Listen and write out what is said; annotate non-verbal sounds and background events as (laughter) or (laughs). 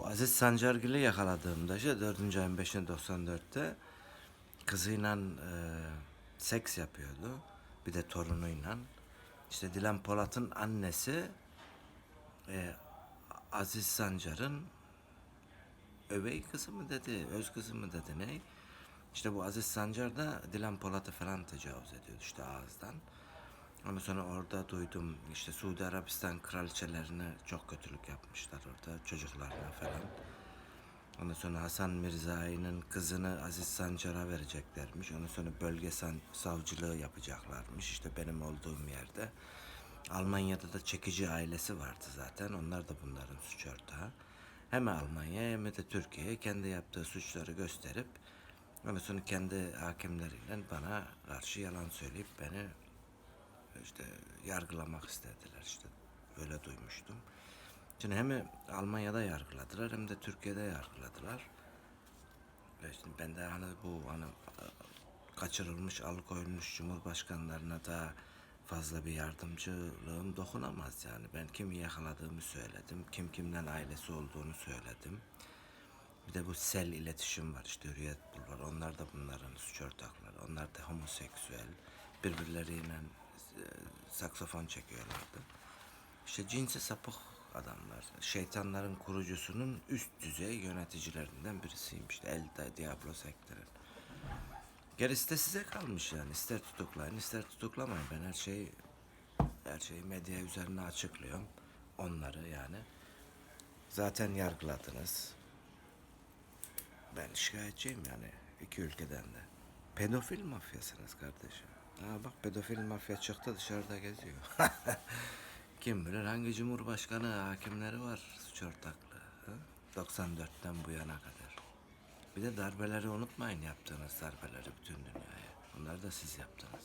Bu Aziz Sancargil'i yakaladığımda işte 4. ayın 5'inde 94'te kızıyla e, seks yapıyordu. Bir de torunuyla. İşte Dilan Polat'ın annesi e, Aziz Sancar'ın övey kızı mı dedi, öz kızı mı dedi ne? İşte bu Aziz Sancar da Dilan Polat'ı falan tecavüz ediyordu işte ağızdan. Ondan sonra orada duydum işte Suudi Arabistan kraliçelerine çok kötülük yapmışlar orada çocuklarına falan. Ondan sonra Hasan Mirzai'nin kızını Aziz Sancar'a vereceklermiş. Ondan sonra bölge savcılığı yapacaklarmış işte benim olduğum yerde. Almanya'da da çekici ailesi vardı zaten. Onlar da bunların suç ortağı. Hem Almanya hem de Türkiye'ye kendi yaptığı suçları gösterip ondan sonra kendi hakimleriyle bana karşı yalan söyleyip beni işte yargılamak istediler işte öyle duymuştum. Şimdi hem Almanya'da yargıladılar hem de Türkiye'de yargıladılar. Ve şimdi ben de hani bu hani e, kaçırılmış, alıkoyulmuş cumhurbaşkanlarına da fazla bir yardımcılığım dokunamaz yani. Ben kimi yakaladığımı söyledim, kim kimden ailesi olduğunu söyledim. Bir de bu sel iletişim var işte Hürriyet Bulvar. Onlar da bunların suç ortakları. Onlar da homoseksüel. Birbirleriyle saksafon çekiyorlardı. İşte cinsi sapık adamlar. Şeytanların kurucusunun üst düzey yöneticilerinden birisiyim işte. El Diablo sektörün. Gerisi de size kalmış yani. İster tutuklayın, ister tutuklamayın. Ben her şeyi her şeyi medya üzerine açıklıyorum. Onları yani. Zaten yargıladınız. Ben şikayetçiyim yani iki ülkeden de. Pedofil mafyasınız kardeşim. Ha bak pedofil mafya çıktı dışarıda geziyor. (laughs) Kim bilir hangi cumhurbaşkanı hakimleri var suç ortaklığı. ha? 94'ten bu yana kadar. Bir de darbeleri unutmayın yaptığınız darbeleri bütün dünyaya. Onları da siz yaptınız.